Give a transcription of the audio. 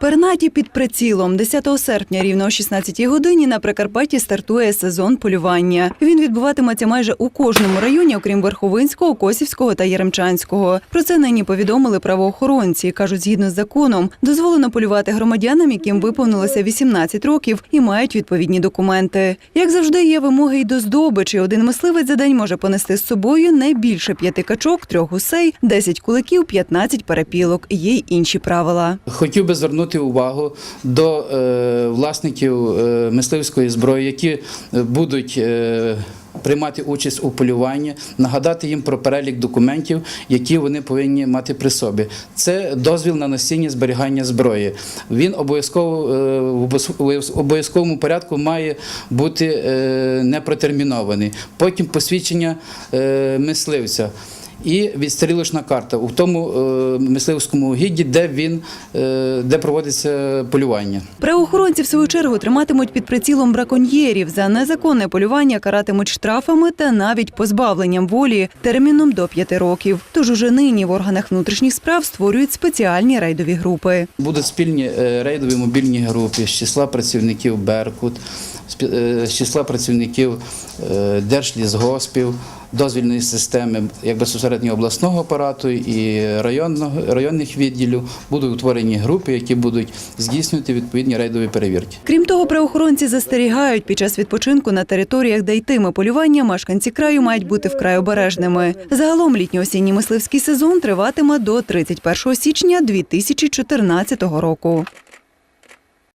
Пернаті під прицілом 10 серпня рівно о 16 годині на Прикарпатті стартує сезон полювання. Він відбуватиметься майже у кожному районі, окрім Верховинського, Косівського та Яремчанського. Про це нині повідомили правоохоронці. кажуть, згідно з законом, дозволено полювати громадянам, яким виповнилося 18 років і мають відповідні документи. Як завжди, є вимоги й до здобичі. Один мисливець за день може понести з собою не більше п'яти качок, трьох гусей, 10 куликів, 15 перепілок. Є й інші правила. Хотів би звернути увагу до е, власників е, мисливської зброї, які будуть е, приймати участь у полюванні, нагадати їм про перелік документів, які вони повинні мати при собі. Це дозвіл на носіння зберігання зброї. Він обов'язково в обов'яз- обов'язковому порядку має бути е, не протермінований. Потім посвідчення мисливця. І відстрілочна карта у тому е, мисливському гідді, де він е, де проводиться полювання. Правоохоронці, в свою чергу, триматимуть під прицілом браконьєрів. За незаконне полювання каратимуть штрафами та навіть позбавленням волі терміном до п'яти років. Тож уже нині в органах внутрішніх справ створюють спеціальні рейдові групи. Будуть спільні е, рейдові мобільні групи з числа працівників Беркут, з числа працівників Держлісгоспів, дозвільної системи, як безпосередньо обласного апарату і районного районних відділів. Будуть утворені групи, які будуть здійснювати відповідні рейдові перевірки. Крім того, правоохоронці застерігають, під час відпочинку на територіях, де йтиме полювання, мешканці краю мають бути вкрай обережними. Загалом літньо-осінній мисливський сезон триватиме до 31 січня 2014 року.